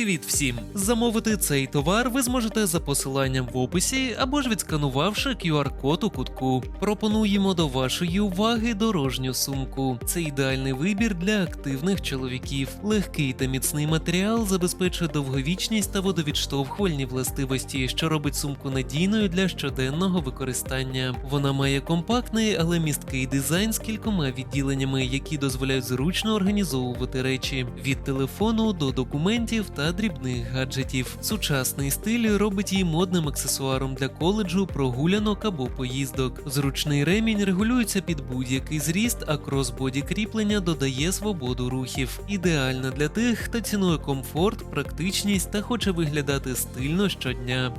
Привіт всім! Замовити цей товар ви зможете за посиланням в описі або ж відсканувавши QR-код у кутку. Пропонуємо до вашої уваги дорожню сумку. Це ідеальний вибір для активних чоловіків. Легкий та міцний матеріал забезпечує довговічність та водовідштовхувальні властивості, що робить сумку надійною для щоденного використання. Вона має компактний, але місткий дизайн з кількома відділеннями, які дозволяють зручно організовувати речі від телефону до документів та дрібних гаджетів. Сучасний стиль робить її модним аксесуаром для коледжу, прогулянок або поїздок. Зручний ремінь регулюється під будь-який зріст, а кросбоді кріплення додає свободу рухів. Ідеальна для тих, хто цінує комфорт, практичність та хоче виглядати стильно щодня.